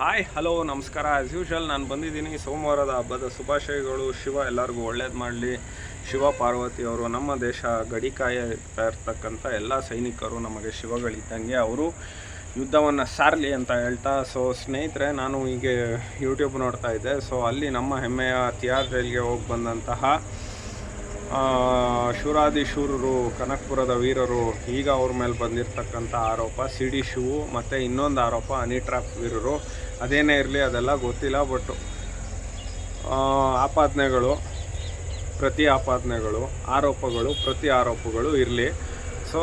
Hi hello ನಮಸ್ಕಾರ. As usual ನಾನು ಬಂದಿದ್ದೀನಿ ಸೋಮವಾರದ ಹಬ್ಬದ ಶುಭಾಶಯಗಳು. ಶಿವ ಎಲ್ಲರಿಗೂ ಒಳ್ಳೇದು ಮಾಡಲಿ. ಶಿವ ಪಾರ್ವತಿ ಅವರು ನಮ್ಮ ದೇಶ ಗಡಿ ಇರ್ತಕ್ಕಂಥ ಎಲ್ಲ ಸೈನಿಕರು ನಮಗೆ ಶಿವಗಳಿದ್ದಂಗೆ ಅವರು ಯುದ್ಧವನ್ನು ಸಾರಲಿ ಅಂತ ಹೇಳ್ತಾ ಸೊ ಸ್ನೇಹಿತರೆ, ನಾನು ಹೀಗೆ ಯೂಟ್ಯೂಬ್ ನೋಡ್ತಾ ಇದ್ದೆ. ಸೊ ಅಲ್ಲಿ ನಮ್ಮ ಹೆಮ್ಮೆಯ ತಿಯಾರ್ ಜೈಲ್ಗೆ ಹೋಗಿ ಬಂದಂತಹ ಆ, ಶೂರಾದಿ ಶೂರರು ಕನಕಪುರದ ವೀರರು ಈಗ ಅವ್ರ ಮೇಲೆ ಬಂದಿರತಕ್ಕಂಥ ಆರೋಪ ಸಿ ಡಿ ಶಿವು ಮತ್ತು ಇನ್ನೊಂದು ಆರೋಪ ಅನಿಟ್ರಾಪ್ ವೀರರು. ಅದೇನೇ ಇರಲಿ ಅದೆಲ್ಲ ಗೊತ್ತಿಲ್ಲ ಬಟ್ ಆಪಾದನೆಗಳು ಪ್ರತಿ ಆಪಾದನೆಗಳು ಆರೋಪಗಳು ಪ್ರತಿ ಆರೋಪಗಳು ಇರಲಿ. ಸೊ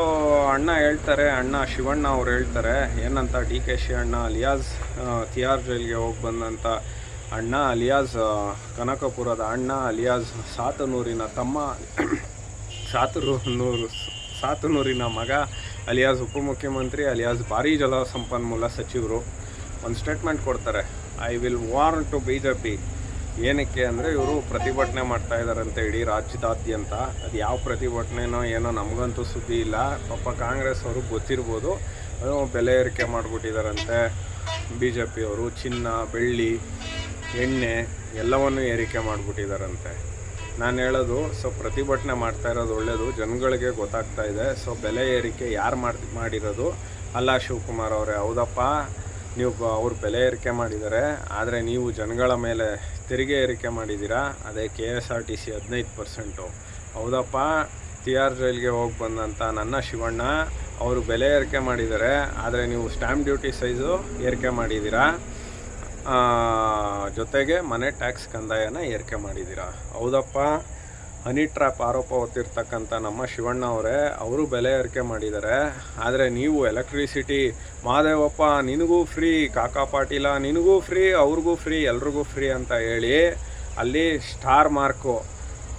ಅಣ್ಣ ಹೇಳ್ತಾರೆ ಅಣ್ಣ ಶಿವಣ್ಣ ಅವ್ರು ಹೇಳ್ತಾರೆ ಏನಂತ D K Shi anna alias Tihar ಜೈಲ್ಗೆ ಹೋಗಿ ಬಂದಂಥ ಅಣ್ಣ ಅಲಿಯಾಸ್ ಕನಕಪುರದ ಅಣ್ಣ ಅಲಿಯಾಸ್ ಸಾತನೂರಿನ ತಮ್ಮ ಸಾತನೂರು, ಸಾತನೂರಿನ ಮಗ ಅಲಿಯಾಸ್ ಉಪಮುಖ್ಯಮಂತ್ರಿ ಅಲಿಯಾಸ್ ಭಾರಿ ಜಲ ಸಂಪನ್ಮೂಲ ಸಚಿವರು ಒಂದು ಸ್ಟೇಟ್ಮೆಂಟ್ ಕೊಡ್ತಾರೆ. I will warn to B J P ಏನಕ್ಕೆ ಅಂದರೆ ಇವರು ಪ್ರತಿಭಟನೆ ಮಾಡ್ತಾ ಇದ್ದಾರಂತೆ ಇಡೀ ರಾಜ್ಯದಾದ್ಯಂತ. ಅದು ಯಾವ ಪ್ರತಿಭಟನೆನೋ ಏನೋ ನಮಗಂತೂ ಸುದ್ದಿ ಇಲ್ಲ. ಪಾಪ ಕಾಂಗ್ರೆಸ್ ಅವರು ಗೊತ್ತಿರ್ಬೋದು. ಬೆಲೆ ಏರಿಕೆ ಮಾಡಿಬಿಟ್ಟಿದ್ದಾರಂತೆ ಬಿ ಜೆ ಪಿಯವರು ಚಿನ್ನ, ಬೆಳ್ಳಿ ಎಣ್ಣೆ ಎಲ್ಲವನ್ನು ಏರಿಕೆ ಮಾಡಿಬಿಟ್ಟಿದ್ದಾರಂತೆ ನಾನು ಹೇಳೋದು ಸೊ ಪ್ರತಿಭಟನೆ ಮಾಡ್ತಾ ಇರೋದು ಒಳ್ಳೆಯದು ಜನಗಳಿಗೆ ಗೊತ್ತಾಗ್ತಾ ಇದೆ. ಸೊ ಬೆಲೆ ಏರಿಕೆ ಯಾರು ಮಾಡಿ, ಮಾಡಿರೋದು? ಅಲ್ಲ, ಶಿವಕುಮಾರ್ ಅವರೇ, ಹೌದಪ್ಪ. ನೀವು ಅವರು ಬೆಲೆ ಏರಿಕೆ ಮಾಡಿದ್ದಾರೆ ಆದರೆ ನೀವು ಜನಗಳ ಮೇಲೆ ತೆರಿಗೆ ಏರಿಕೆ ಮಾಡಿದ್ದೀರಾ ಅದೇ K S R T C ಹದಿನೈದು ಪರ್ಸೆಂಟು. ಹೌದಪ್ಪ. ಟಿ ಆರ್ ಜೈಲ್ಗೆ ಹೋಗಿ ಬಂದಂಥ ನನ್ನ ಶಿವಣ್ಣ, ಅವರು ಬೆಲೆ ಏರಿಕೆ ಮಾಡಿದ್ದಾರೆ ಆದರೆ ನೀವು ಸ್ಟ್ಯಾಂಪ್ ಡ್ಯೂಟಿ ಸೈಜು ಏರಿಕೆ ಮಾಡಿದ್ದೀರಾ ಜೊತೆಗೆ ಮನೆ ಟ್ಯಾಕ್ಸ್ ಕಂದಾಯನ ಏರಿಕೆ ಮಾಡಿದ್ದೀರಾ? ಹೌದಪ್ಪ. ಹನಿ ಟ್ರ್ಯಾಪ್ ಆರೋಪ ಹೊತ್ತಿರ್ತಕ್ಕಂಥ ನಮ್ಮ ಶಿವಣ್ಣ ಅವರೇ, ಅವರು ಬೆಲೆ ಏರಿಕೆ ಮಾಡಿದ್ದಾರೆ. ಆದರೆ ನೀವು ಎಲೆಕ್ಟ್ರಿಸಿಟಿ, ಮಾದೇವಪ್ಪ, ನಿನಗೂ ಫ್ರೀ, ಕಾಕಾ ಪಾಟೀಲ, ನಿನಗೂ ಫ್ರೀ, ಅವ್ರಿಗೂ ಫ್ರೀ, ಎಲ್ರಿಗೂ ಫ್ರೀ ಅಂತ ಹೇಳಿ ಅಲ್ಲಿ ಸ್ಟಾರ್ ಮಾರ್ಕು.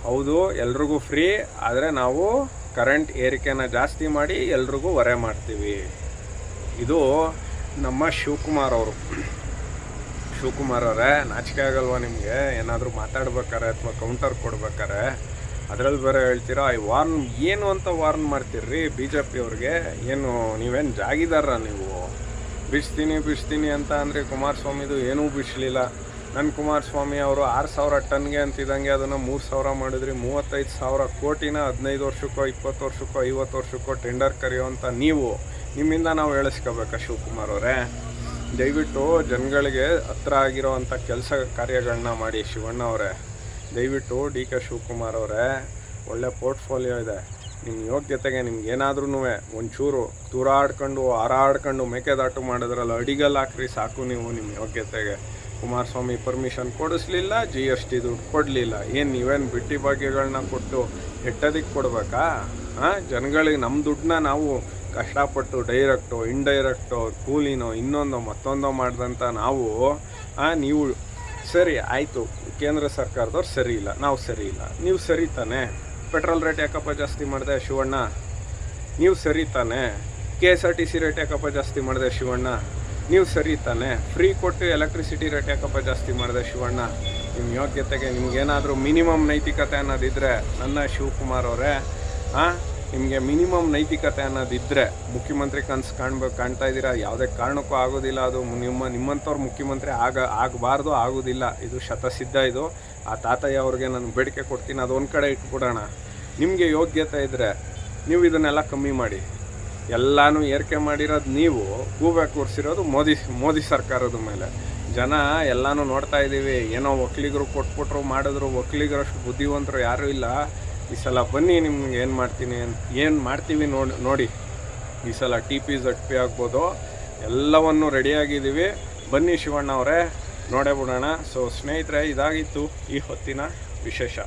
ಹೌದು, ಎಲ್ರಿಗೂ ಫ್ರೀ, ಆದರೆ ನಾವು ಕರೆಂಟ್ ಏರಿಕೆನ ಜಾಸ್ತಿ ಮಾಡಿ ಎಲ್ರಿಗೂ ಹೊರೆ ಮಾಡ್ತೀವಿ. ಇದು ನಮ್ಮ ಶಿವಕುಮಾರ್ ಅವರು. ಶಿವಕುಮಾರ್ ಅವರೇ, ನಾಚಿಕೆ ಆಗಲ್ವಾ ನಿಮಗೆ? ಏನಾದರೂ ಮಾತಾಡ್ಬೇಕಾರೆ ಅಥವಾ ಕೌಂಟರ್ ಕೊಡ್ಬೇಕಾರೆ? ಅದರಲ್ಲಿ ಬೇರೆ ಹೇಳ್ತೀರಾ? ಐ ವಾರ್ನ್ ಏನು ಅಂತ ವಾರ್ನ್ ಮಾಡ್ತೀರ್ರಿ ಬಿ ಜೆ ಪಿಯವ್ರಿಗೆ ಏನು, ನೀವೇನು ಜಾಗಿದಾರ ನೀವು? ಬಿಡಿಸ್ತೀನಿ ಬಿಸ್ತೀನಿ ಅಂತ ಅಂದರೆ ಕುಮಾರಸ್ವಾಮಿದು ಏನೂ ಬಿಡಿಸ್ಲಿಲ್ಲ ನನ್ನ ಕುಮಾರಸ್ವಾಮಿ ಅವರು ಆರು ಸಾವಿರ ಟನ್ಗೆ ಅಂತಿದ್ದಂಗೆ ಅದನ್ನು ಮೂರು ಸಾವಿರ ಮಾಡಿದ್ರಿ. ಮೂವತ್ತೈದು ಸಾವಿರ ಕೋಟಿನ ಹದಿನೈದು ವರ್ಷಕ್ಕೋ, ಇಪ್ಪತ್ತು ವರ್ಷಕ್ಕೋ, ಐವತ್ತು ವರ್ಷಕ್ಕೋ ಟೆಂಡರ್ ಕರೆಯುವಂಥ ನೀವು, ನಿಮ್ಮಿಂದ ನಾವು ಹೇಳಿಸ್ಕೋಬೇಕಾ ಶಿವಕುಮಾರ್ ಅವರೇ? ದಯವಿಟ್ಟು ಜನಗಳಿಗೆ ಹತ್ರ ಆಗಿರೋವಂಥ ಕೆಲಸ ಕಾರ್ಯಗಳನ್ನ ಮಾಡಿ ಶಿವಣ್ಣ ಅವರೇ. ದಯವಿಟ್ಟು ಡಿ ಕೆ ಶಿವಕುಮಾರ್ ಅವರೇ, ಒಳ್ಳೆ ಪೋರ್ಟ್ಫೋಲಿಯೋ ಇದೆ. ನಿಮ್ಮ ಯೋಗ್ಯತೆಗೆ ನಿಮ್ಗೆ ಏನಾದ್ರೂ ಒಂಚೂರು ತೂರಾಡ್ಕೊಂಡು, ಹಾರಾಡ್ಕೊಂಡು ಮೇಕೆದಾಟು ಮಾಡಿದ್ರಲ್ಲ ಅಡಿಗಲ್ಲಿ ಹಾಕ್ರಿ ಸಾಕು ನೀವು ನಿಮ್ಮ ಯೋಗ್ಯತೆಗೆ. ಕುಮಾರಸ್ವಾಮಿ ಪರ್ಮಿಷನ್ ಕೊಡಿಸ್ಲಿಲ್ಲ ಜಿ ಎಸ್ ಟಿ ದುಡ್ಡು ಕೊಡಲಿಲ್ಲ. ಏನು ನೀವೇನು ಬಿಟ್ಟಿ ಭಾಗ್ಯಗಳನ್ನ ಕೊಟ್ಟು ಹೆಟ್ಟದಿಕ್ಕೆ ಕೊಡಬೇಕಾ? ಹಾಂ ಜನಗಳಿಗೆ ನಮ್ಮ ದುಡ್ಡನ್ನ ನಾವು ಕಷ್ಟಪಟ್ಟು ಡೈರೆಕ್ಟೋ ಇಂಡೈರೆಕ್ಟೋ ಕೂಲಿನೋ, ಇನ್ನೊಂದೋ, ಮತ್ತೊಂದೋ ಮಾಡಿದಂಥ ನಾವು ನೀವು ಸರಿ, ಆಯಿತು. ಕೇಂದ್ರ ಸರ್ಕಾರದವ್ರು ಸರಿ ಇಲ್ಲ. ನಾವು ಸರಿ ಇಲ್ಲ. ನೀವು ಸರಿ ತಾನೆ. ಪೆಟ್ರೋಲ್ ರೇಟ್ ಯಾಕಪ್ಪ ಜಾಸ್ತಿ ಮಾಡಿದೆ ಶಿವಣ್ಣ? ನೀವು ಸರಿ ತಾನೆ. K S R T C rate ಯಾಕಪ್ಪ ಜಾಸ್ತಿ ಮಾಡಿದೆ ಶಿವಣ್ಣ? ನೀವು ಸರಿ ತಾನೆ. ಫ್ರೀ ಕೊಟ್ಟು ಎಲೆಕ್ಟ್ರಿಸಿಟಿ ರೇಟ್ ಯಾಕಪ್ಪ ಜಾಸ್ತಿ ಮಾಡಿದೆ ಶಿವಣ್ಣ? ನಿಮ್ಮ ಯೋಗ್ಯತೆಗೆ ನಿಮ್ಗೇನಾದರೂ ಮಿನಿಮಮ್ ನೈತಿಕತೆ ಅನ್ನೋದಿದ್ದರೆ ನನ್ನ ಶಿವಕುಮಾರ್ ಅವರೇ ಹಾಂ ನಿಮಗೆ ಮಿನಿಮಮ್ ನೈತಿಕತೆ ಅನ್ನೋದಿದ್ದರೆ ಮುಖ್ಯಮಂತ್ರಿ ಕನಸು ಕಾಣ್ಬೇಕು ಕಾಣ್ತಾ ಇದ್ದೀರಾ? ಯಾವುದೇ ಕಾರಣಕ್ಕೂ ಆಗೋದಿಲ್ಲ. ಅದು ನಿಮ್ಮ, ನಿಮ್ಮಂಥವ್ರು ಮುಖ್ಯಮಂತ್ರಿ ಆಗ, ಆಗಬಾರ್ದು, ಆಗೋದಿಲ್ಲ. ಇದು ಶತಸಿದ್ಧ ಇದು. ಆ ತಾತಯ್ಯ ಅವ್ರಿಗೆ ನಾನು ಬೇಡಿಕೆ ಕೊಡ್ತೀನಿ. ಅದು ಒಂದು ಕಡೆ ಇಟ್ಬಿಡೋಣ. ನಿಮಗೆ ಯೋಗ್ಯತೆ ಇದ್ದರೆ ನೀವು ಇದನ್ನೆಲ್ಲ ಕಮ್ಮಿ ಮಾಡಿ. ಎಲ್ಲಾನು ಏರಿಕೆ ಮಾಡಿರೋದು ನೀವು. ಗೂಬೆ ಕೂರಿಸಿರೋದು ಮೋದಿ ಮೋದಿ ಸರ್ಕಾರದ ಮೇಲೆ. ಜನ ಎಲ್ಲಾನು ನೋಡ್ತಾ ಇದ್ದೀವಿ ಏನೋ ಒಕ್ಕಲಿಗರು ಕೊಟ್ಬಿಟ್ರು, ಮಾಡಿದ್ರು. ಒಕ್ಕಲಿಗರಷ್ಟು ಬುದ್ಧಿವಂತರು ಯಾರೂ ಇಲ್ಲ. ಈ ಸಲ ಬನ್ನಿ, ನಿಮ್ಗೆ ಏನು ಮಾಡ್ತೀನಿ ಅಂತ ಏನು ಮಾಡ್ತೀವಿ ನೋಡಿ ನೋಡಿ. ಈ ಸಲ ಟಿ ಪಿ ಝಟ್ ಪಿ ಆಗ್ಬೋದು. ಎಲ್ಲವನ್ನು ರೆಡಿಯಾಗಿದ್ದೀವಿ ಬನ್ನಿ ಶಿವಣ್ಣ ಅವರೇ ನೋಡೇ ಬಿಡೋಣ. ಸೊ ಸ್ನೇಹಿತರೆ, ಇದಾಗಿತ್ತು ಈ ಹೊತ್ತಿನ ವಿಶೇಷ.